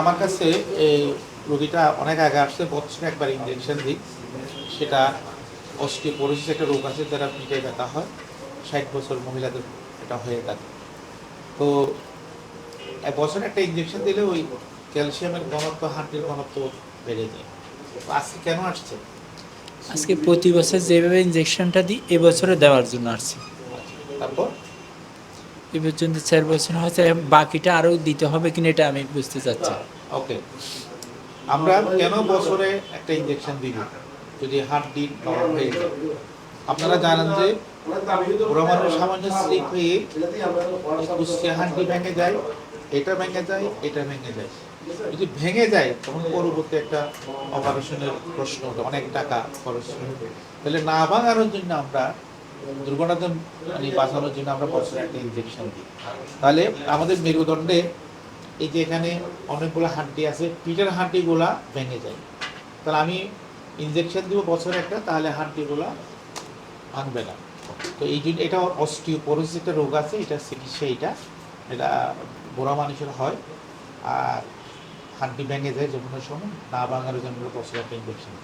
আমার কাছে এই রোগীটা অনেক আগে আসছে বছরে একবার ইঞ্জেকশন দিই। সেটা অস্টিওপোরোসিস একটা রোগ আছে যারা পিঠে ব্যথা হয়, ষাট বছর মহিলাদের এটা হয়ে থাকে। তো এক বছরে একটা ইঞ্জেকশন দিলে ওই ক্যালসিয়ামের ঘনত্ব হান্টির ঘনত্ব বেড়ে যায়। তো আজকে কেন আসছে? আজকে প্রতি বছর যেভাবে ইঞ্জেকশনটা দিই, এবছরে দেওয়ার জন্য আসছি। এ পর্যন্ত চার বছর হয়েছে, বাকিটা আরও দিতে হবে কিনা এটা আমি বুঝতে চাচ্ছি। ওকে আমরা কেন বছরে একটা ইঞ্জেকশন দিব? যদি হাড্ডি নরম হয়ে যায়। আপনারা জানেন যে মানুষ সামান্য স্লিপ হয়ে কুষ্টিয়া হাড্ডি ভেঙে যায়, এটা ভেঙে যায়, এটা ভেঙে যায়। যদি ভেঙে যায়, তখন পরবর্তী একটা অপারেশনের প্রশ্ন অনেক টাকা খরচ। তাহলে না ভাঙানোর জন্য আমরা দুর্ঘটনা মানে বাঁচানোর জন্য আমরা বছরে একটা ইনজেকশন দিই। তাহলে আমাদের মেরুদণ্ডে এই যে এখানে অনেকগুলো হাড্ডি আছে, পিঠের হাড্ডিগুলা ভেঙে যায়। তাহলে আমি ইনজেকশন দিব বছরে একটা, তাহলে হাড্ডিগুলা ভাঙবে না। তো এই জন্য এটা অস্টিওপোরোসিস একটা রোগ আছে, এটা চিকিৎসা এটা এটা বুড়া মানুষের হয়। আর হাড্ডি ভেঙে যায় যখন সময়, না ভাঙার জন্য বছরে একটা ইনজেকশন